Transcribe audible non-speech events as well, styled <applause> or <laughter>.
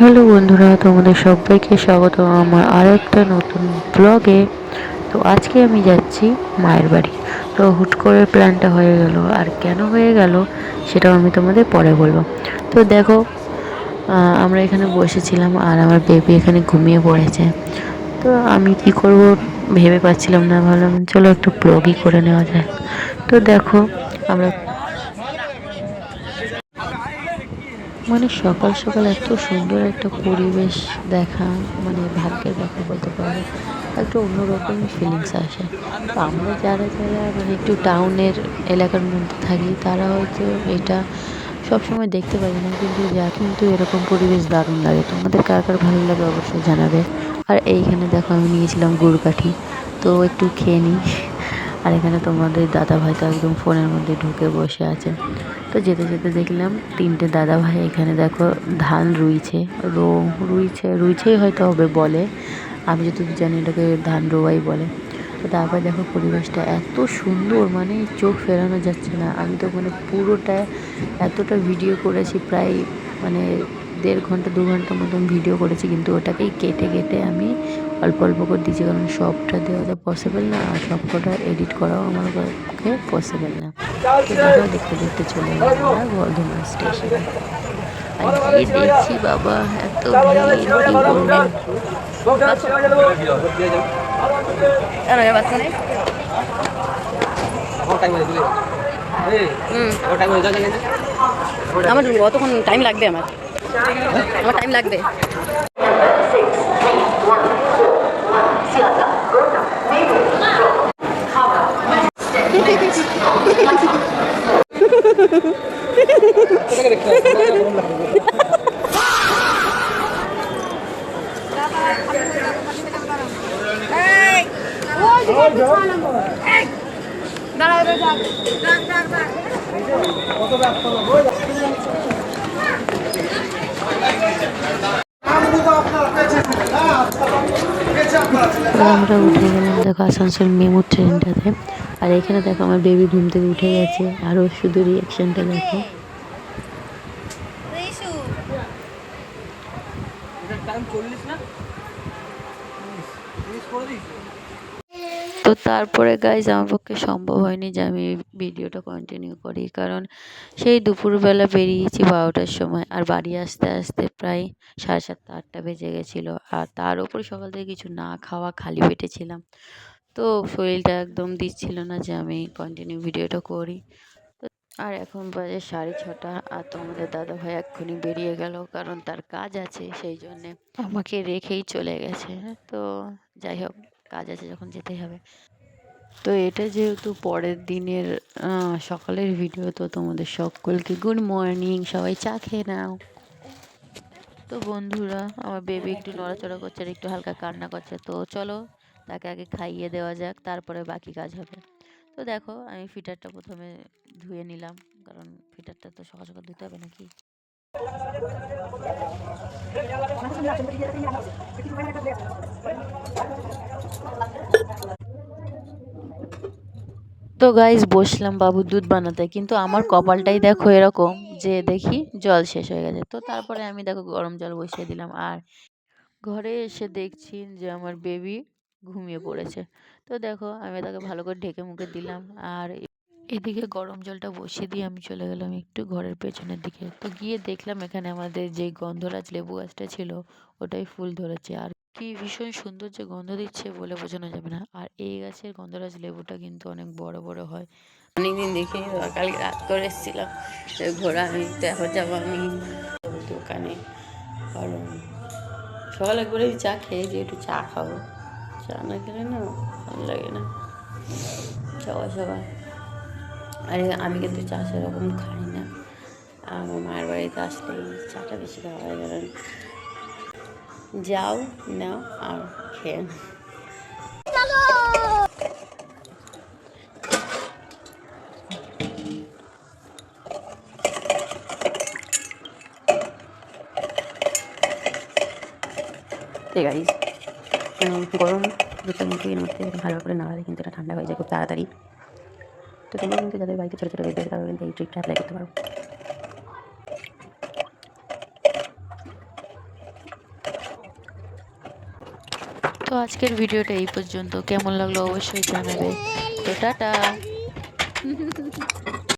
Hello বন্ধুরা, তোমাদের সবাইকে স্বাগত আমার আর একটা নতুন ব্লগে তো আজকে আমি যাচ্ছি মায়ের বাড়ি। তো হুট করে প্ল্যানটা হয়ে গেল। আর কেন হয়ে গেল, সেটাও আমি তোমাদের পরে বলব। তো দেখো আমরা এখানে বসেছিলাম আর আমার বেবি এখানে ঘুমিয়ে পড়েছে। তো আমি কি করব ভেবে পাচ্ছিলাম না। ভাবলাম, চলো একটু ব্লগই করে নেওয়া যায় তো দেখো, আমরা মানে সকাল সকাল এত সুন্দর একটা পরিবেশ দেখা মানে ভাগ্যের ব্যাপার বলতে পারো একটা অন্যরকম ফিলিংস আসে। তো আমরা যারা যারা মানে একটু টাউনের এলাকার মধ্যে থাকি, তারা হয়তো এটা সবসময় দেখতে পারি না, কিন্তু যা কিন্তু এরকম পরিবেশ দারুণ লাগে। তোমাদের কার কার ভালো লাগে অবশ্যই জানাবে। আর এইখানে দেখো আমি নিয়েছিলাম গুড়কাঠি তো একটু খেয়ে নিই আর এখানে তোমাদের দাদা ভাই তো একদম ফোনের মধ্যে ঢুকে বসে আছে। তো যেতে যেতে দেখলাম তিনটে দাদা ভাই এখানে দেখো, ধান রুইছে, রো রুইছে, রুইছেই হয়তো হবে বলে। আমি যতদূর জানি এটাকে ধান রোয়াই বলে। তো তারপর দেখো পরিবেশটা এত সুন্দর মানে চোখ ফেরানো যাচ্ছে না। আমি তো মানে পুরোটা এতটা ভিডিও করেছি, প্রায় মানে দেড় ঘণ্টা, দু ঘণ্টা মতন ভিডিও করেছি, কিন্তু ওটাকেই কেটে কেটে আমি অল্প অল্প করে দিয়েছি। কারণ সবটা দেওয়া তো পসিবল না, আর সবকটা এডিট করাও আমার পক্ষে পসিবল না। দেখতে দেখতে চলে বর্ধমান স্টেশনে আর গিয়ে দেখছি বাবা এত আমার কতক্ষণ টাইম লাগবে, আমার আমার টাইম লাগবে। আমরা উঠে গেলাম দেখো আসানসোল মেমো ট্রেনটাতে। আর এখানে দেখো আমার বেবি ঘুম থেকে উঠে গেছে। আরও শুধু রিয়াকশনটা দেখো। তো তারপরে গাইজ আমার পক্ষে সম্ভব হয়নি যে আমি ভিডিওটা কন্টিনিউ করি। কারণ সেই দুপুরবেলা বেরিয়েছি বারোটার সময় আর বাড়ি আসতে আসতে প্রায় সাড়ে সাতটা আটটা বেজে গেছিল। আর তার উপর সকাল থেকে কিছু না খাওয়া খালি পেটে ছিলাম। তো শরীরটা একদম দিচ্ছিল না যে আমি কন্টিনিউ ভিডিওটা করি। আর এখন বাজে সাড়ে ছটা আর তোমাদের দাদা ভাই এক্ষুনি বেরিয়ে গেল, কারণ তার কাজ আছে সেই জন্যে আমাকে রেখেই চলে গেছে। তো যাই হোক, কাজ আছে যখন যেতেই হবে। তো এটা যেহেতু পরের দিনের সকালের ভিডিও তো তোমাদের সকলকে গুড মর্নিং সবাই চা খেয়ে নাও। তো বন্ধুরা, আমার বেবি একটু নড়াচড়া করছে আর একটু হালকা কান্না করছে, তো চলো তাকে আগে খাইয়ে দেওয়া যাক, তারপরে বাকি কাজ হবে। তো দেখো, আমি ফিটারটা প্রথমে ধুয়ে নিলাম। কারণ ফিটারটা তো সকাল সকাল ধুতে হবে নাকি? তো গাইজ বসলাম বাবু দুধ বানাতে। কিন্তু আমার কপালটাই দেখো এরকম যে দেখি জল শেষ হয়ে গেছে। তো তারপরে আমি দেখো গরম জল বসিয়ে দিলাম। আর ঘরে এসে দেখছি যে আমার বেবি ঘুমিয়ে পড়েছে। তো দেখো, আমি তাকে ভালো করে ঢেকে মুখে দিলাম। আর এদিকে গরম জলটা বসিয়ে দিয়ে আমি চলে গেলাম একটু ঘরের পেছনের দিকে। তো গিয়ে দেখলাম এখানে আমাদের যে গন্ধরাজ লেবু গাছটা ছিল, ওটাই ফুল ধরেছে। আর কি ভীষণ সুন্দর যে গন্ধ দিচ্ছে বলে বোঝানো যাবে না। আর এই গাছের গন্ধরাজ লেবুটা কিন্তু অনেক বড় বড় হয়। অনেকদিন দেখে, কালকে রাত করে এসেছিলাম ঘোরা আমি তো যাব আমি। দোকানে কারণ সকালে করে চা খেয়ে যে একটু চা খাব। চা না খেলে না ভালো লাগে না সবাই সবাই আর আমি কিন্তু চা সেরকম খাই না আমার মায়ের বাড়িতে আসলেই চাটা বেশি খাওয়া হয় কারণ যাও নাও আর খেয়ে। এই গাইজ গরম দুধটা কিন্তু এর মধ্যে ভালো করে নাড়ালে কিন্তু এটা ঠান্ডা হয়ে যায় খুব তাড়াতাড়ি। তো তোমরা কিন্তু যাদের বাড়িতে ছোটো ছোটো বেঁধে তারা কিন্তু এই ট্রিকটা অ্যাপ্লাই করতে পারো। তো আজকের ভিডিওটা এই পর্যন্ত। কেমন লাগল অবশ্যই জানাবে। তো টাটা। <laughs>